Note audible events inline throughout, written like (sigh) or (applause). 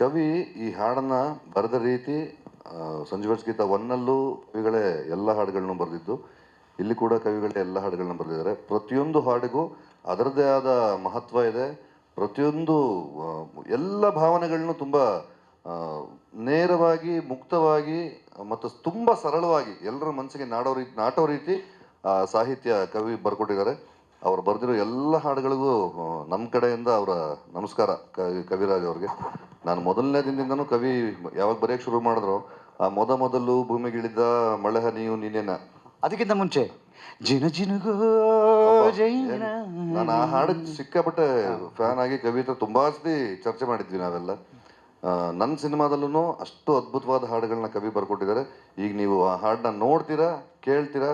ಕವಿ ಈ ಹಾಡನ್ನ ಬರೆದ ರೀತಿ ಸಂಜೀವರ್ಸ್ ಗೀತ ಒನ್ನಲ್ಲೂ ಕವಿಗಳೇ ಎಲ್ಲ ಹಾಡುಗಳನ್ನು ಬರೆದಿದ್ದು. ಇಲ್ಲಿ ಕೂಡ ಕವಿಗಳೇ ಎಲ್ಲ ಹಾಡುಗಳನ್ನ ಬರೆದಿದ್ದಾರೆ. ಪ್ರತಿಯೊಂದು ಹಾಡಿಗೂ ಅದರದ್ದೇ ಆದ ಮಹತ್ವ ಇದೆ. ಪ್ರತಿಯೊಂದು ಎಲ್ಲ ಭಾವನೆಗಳನ್ನು ತುಂಬ ನೇರವಾಗಿ, ಮುಕ್ತವಾಗಿ, ಮತ್ತು ತುಂಬ ಸರಳವಾಗಿ ಎಲ್ಲರ ಮನಸ್ಸಿಗೆ ನಾಡೋ ರೀತಿ ನಾಟೋ ರೀತಿ ಸಾಹಿತ್ಯ ಕವಿ ಬರ್ಕೊಟ್ಟಿದ್ದಾರೆ. ಅವ್ರು ಬರೆದಿರೋ ಎಲ್ಲ ಹಾಡುಗಳಿಗೂ ನಮ್ಮ ಕಡೆಯಿಂದ ಅವರ ನಮಸ್ಕಾರ ಕವಿ ಕವಿರಾಜ್ ಅವ್ರಿಗೆ. ನಾನು ಮೊದಲನೇ ದಿನದಿಂದನೂ ಕವಿ ಯಾವಾಗ ಬರೆಯಕ್ಕೆ ಶುರು ಮಾಡಿದ್ರು ಆ ಮೊದ ಮೊದಲು ಭೂಮಿಗಿಳಿದ ಮಳೆ ಹನಿಯು ನೀನೇನ ಅದಕ್ಕಿಂತ ಮುಂಚೆ ಜಿನ ಜಿನುಗೋ ಜೈನ ನಾನು ಆ ಹಾಡಿಗೆ ಸಿಕ್ಕಾಪಟ್ಟೆ ಫ್ಯಾನ್ ಆಗಿ ಕವಿ ಹತ್ರ ತುಂಬಾ ಸತಿ ಚರ್ಚೆ ಮಾಡಿದ್ವಿ ನಾವೆಲ್ಲ. ನನ್ನ ಸಿನಿಮಾದಲ್ಲೂ ಅಷ್ಟು ಅದ್ಭುತವಾದ ಹಾಡುಗಳನ್ನ ಕವಿ ಬರ್ಕೊಟ್ಟಿದ್ದಾರೆ. ಈಗ ನೀವು ಆ ಹಾಡನ್ನ ನೋಡ್ತೀರಾ ಕೇಳ್ತೀರಾ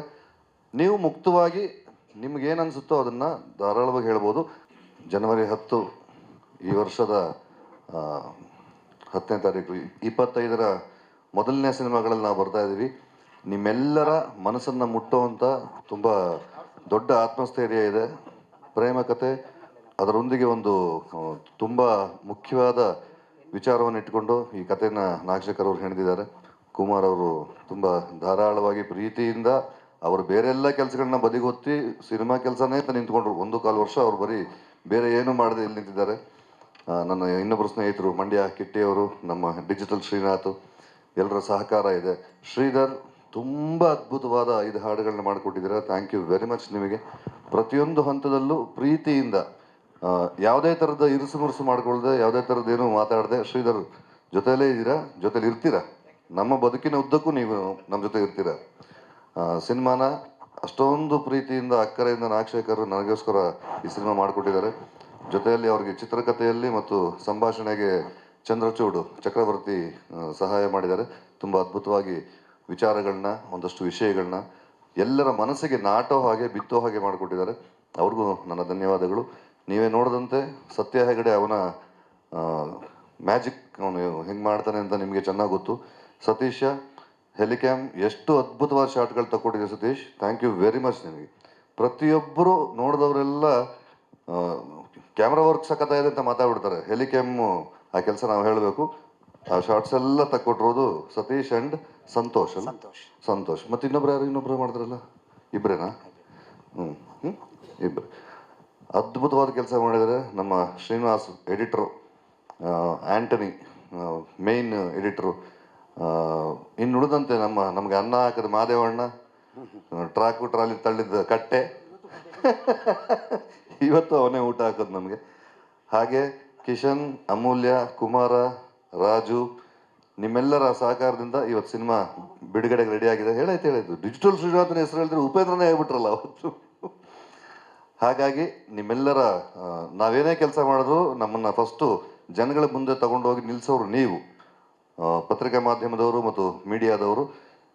ನೀವು ಮುಕ್ತವಾಗಿ ನಿಮ್ಗೆ ಏನು ಅನ್ಸುತ್ತೋ ಅದನ್ನ ಧಾರಾಳವಾಗಿ ಹೇಳ್ಬೋದು. ಜನವರಿ ಹತ್ತು ಈ ವರ್ಷದ ಹತ್ತನೇ ತಾರೀಕು. ಇಪ್ಪತ್ತೈದರ ಮೊದಲನೇ ಸಿನಿಮಾಗಳಲ್ಲಿ ನಾವು ಬರ್ತಾ ಇದ್ದೀವಿ. ನಿಮ್ಮೆಲ್ಲರ ಮನಸ್ಸನ್ನು ಮುಟ್ಟುವಂಥ ತುಂಬ ದೊಡ್ಡ ಆತ್ಮಸ್ಥೈರ್ಯ ಇದೆ, ಪ್ರೇಮ ಕತೆ. ಅದರೊಂದಿಗೆ ಒಂದು ತುಂಬ ಮುಖ್ಯವಾದ ವಿಚಾರವನ್ನು ಇಟ್ಕೊಂಡು ಈ ಕಥೆನ ನಾಗಶೇಖರ್ ಅವರು ಹೆಣೆದಿದ್ದಾರೆ ಕುಮಾರ್ ಅವರು ತುಂಬ ಧಾರಾಳವಾಗಿ ಪ್ರೀತಿಯಿಂದ ಅವರು ಬೇರೆ ಎಲ್ಲ ಕೆಲಸಗಳನ್ನ ಬದಿಗೊತ್ತಿ ಸಿನಿಮಾ ಕೆಲಸನೇ ನಿಂತ್ಕೊಂಡ್ರು. ಒಂದು ಕಾಲು ವರ್ಷ ಅವ್ರು ಬರೀ ಬೇರೆ ಏನು ಮಾಡದೆ ಇಲ್ಲಿ ನಿಂತಿದ್ದಾರೆ. ನನ್ನ ಇನ್ನೊಬ್ಬರು ಸ್ನೇಹಿತರು ಮಂಡ್ಯ ಕಿಟ್ಟಿ ಅವರು ನಮ್ಮ ಡಿಜಿಟಲ್ ಶ್ರೀನಾಥ್, ಎಲ್ಲರ ಸಹಕಾರ ಇದೆ. ಶ್ರೀಧರ್, ತುಂಬ ಅದ್ಭುತವಾದ ಐದು ಹಾಡುಗಳನ್ನ ಮಾಡಿಕೊಟ್ಟಿದ್ದೀರಾ. ಥ್ಯಾಂಕ್ ಯು ವೆರಿ ಮಚ್ ನಿಮಗೆ. ಪ್ರತಿಯೊಂದು ಹಂತದಲ್ಲೂ ಪ್ರೀತಿಯಿಂದ ಯಾವುದೇ ಥರದ ಇರುಸು ಮುರುಸು ಮಾಡಿಕೊಳ್ಳದೆ ಯಾವುದೇ ಏನು ಮಾತಾಡದೆ ಶ್ರೀಧರ್ ಜೊತೆಯಲ್ಲೇ ಇದ್ದೀರಾ? ಜೊತೆಲಿ ಇರ್ತೀರಾ? ನಮ್ಮ ಬದುಕಿನ ಉದ್ದಕ್ಕೂ ನೀವು ನಮ್ಮ ಜೊತೆ ಇರ್ತೀರಾ? ಸಿನಿಮಾನ ಅಷ್ಟೊಂದು ಪ್ರೀತಿಯಿಂದ, ಅಕ್ಕರೆಯಿಂದ ನಾಗಶೇಖರ್ ನನಗೋಸ್ಕರ ಈ ಸಿನಿಮಾ ಮಾಡಿಕೊಟ್ಟಿದ್ದಾರೆ. ಜೊತೆಯಲ್ಲಿ ಅವರಿಗೆ ಚಿತ್ರಕಥೆಯಲ್ಲಿ ಮತ್ತು ಸಂಭಾಷಣೆಗೆ ಚಂದ್ರಚೂಡು ಚಕ್ರವರ್ತಿ ಸಹಾಯ ಮಾಡಿದ್ದಾರೆ. ತುಂಬ ಅದ್ಭುತವಾಗಿ ವಿಚಾರಗಳನ್ನ, ಒಂದಷ್ಟು ವಿಷಯಗಳನ್ನ ಎಲ್ಲರ ಮನಸ್ಸಿಗೆ ನಾಟೋ ಹಾಗೆ ಬಿತ್ತೋ ಹಾಗೆ ಮಾಡಿಕೊಟ್ಟಿದ್ದಾರೆ. ಅವ್ರಿಗೂ ನನ್ನ ಧನ್ಯವಾದಗಳು. ನೀವೇ ನೋಡಿದಂತೆ ಸತ್ಯ ಹೆಗಡೆ ಅವನ ಮ್ಯಾಜಿಕ್ ಅವನು ಹೆಂಗೆ ಮಾಡ್ತಾನೆ ಅಂತ ನಿಮಗೆ ಚೆನ್ನಾಗಿ ಗೊತ್ತು. ಸತೀಶ, ಹೆಲಿಕ್ಯಾಮ್, ಎಷ್ಟು ಅದ್ಭುತವಾದ ಶಾಟ್ಗಳು ತಗೊಂಡಿದೆ Satish. Thank you very much ನಿಮಗೆ. ಪ್ರತಿಯೊಬ್ಬರು ನೋಡಿದವರೆಲ್ಲ ಕ್ಯಾಮ್ರಾ ವರ್ಕ್ ಸಖತ್ತಾಗಿದೆ ಅಂತ ಮಾತಾಡ್ಬಿಡ್ತಾರೆ. ಹೆಲಿಕ್ಯಾಮ್ ಆ ಕೆಲಸ ನಾವು ಹೇಳಬೇಕು. ಆ ಶಾರ್ಟ್ಸ್ ಎಲ್ಲ ತಕ್ಕೊಟ್ಟಿರೋದು ಸತೀಶ್ ಅಂಡ್ ಸಂತೋಷ್ ಅಲ್ಲ? ಸಂತೋಷ್. ಸಂತೋಷ್. ಮತ್ತೆ ಇನ್ನೊಬ್ರು ಯಾರು ಇನ್ನೊಬ್ರು ಮಾಡಿದ್ರಲ್ಲ ಇಬ್ಬರೇನಾ ಹ್ಞೂ ಹ್ಞೂ ಇಬ್ಬರು ಅದ್ಭುತವಾದ ಕೆಲಸ ಮಾಡಿದರೆ ನಮ್ಮ Srinivas editor Antony main editor ಇನ್ನು ಉಳಿದಂತೆ ನಮ್ಮ ನಮ್ಗೆ ಅನ್ನ ಹಾಕಿದ ಮಾದೇವಣ್ಣ ಟ್ರಾಕು ಟ್ರಾಲಿ ತಳ್ಳಿದ ಕಟ್ಟೆ. (laughs) ಇವತ್ತು ಅವನೇ ಊಟ ಹಾಕೋದು ನಮಗೆ. ಹಾಗೆ ಕಿಶನ್, ಅಮೂಲ್ಯ, ಕುಮಾರ, ರಾಜು, ನಿಮ್ಮೆಲ್ಲರ ಸಹಕಾರದಿಂದ ಇವತ್ತು ಸಿನಿಮಾ ಬಿಡುಗಡೆಗೆ ರೆಡಿ ಆಗಿದೆ. ಹೇಳೈತೆ ಹೇಳಾಯ್ತು ಡಿಜಿಟಲ್ ಶ್ರೀನಾಥನ ಹೆಸರು ಹೇಳಿದ್ರೆ ಉಪೇಂದ್ರನೇ ಹೇಳ್ಬಿಟ್ರಲ್ಲ ಅವತ್ತು. ಹಾಗಾಗಿ ನಿಮ್ಮೆಲ್ಲರ ನಾವೇನೇ ಕೆಲಸ ಮಾಡಿದ್ರು ನಮ್ಮನ್ನು ಫಸ್ಟು ಜನಗಳ ಮುಂದೆ ತಗೊಂಡೋಗಿ ನಿಲ್ಲಿಸೋರು ನೀವು. ಪತ್ರಿಕೆ ಮಾಧ್ಯಮದವರು ಮತ್ತು ಮೀಡಿಯಾದವರು.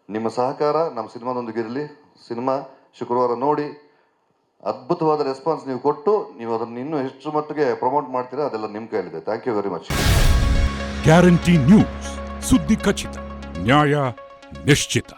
ನಿಮ್ಮ ಸಹಕಾರ ನಮ್ಮ ಸಿನಿಮಾದೊಂದಿಗೆ ಇರಲಿ ಸಿನಿಮಾ ಶುಕ್ರವಾರ ನೋಡಿ ಅದ್ಭುತವಾದ ರೆಸ್ಪಾನ್ಸ್ ನೀವು ಕೊಟ್ಟು ನೀವು ಅದನ್ನು ಇನ್ನೂ ಎಷ್ಟು ಮಟ್ಟಿಗೆ ಪ್ರಮೋಟ್ ಮಾಡ್ತೀರಾ, ಅದೆಲ್ಲ ನಿಮ್ಮ ಕೈಯಲ್ಲಿದೆ. Thank you very much Guarantee News ಸುದ್ದಿ ಖಚಿತ, ನ್ಯಾಯ ನಿಶ್ಚಿತ.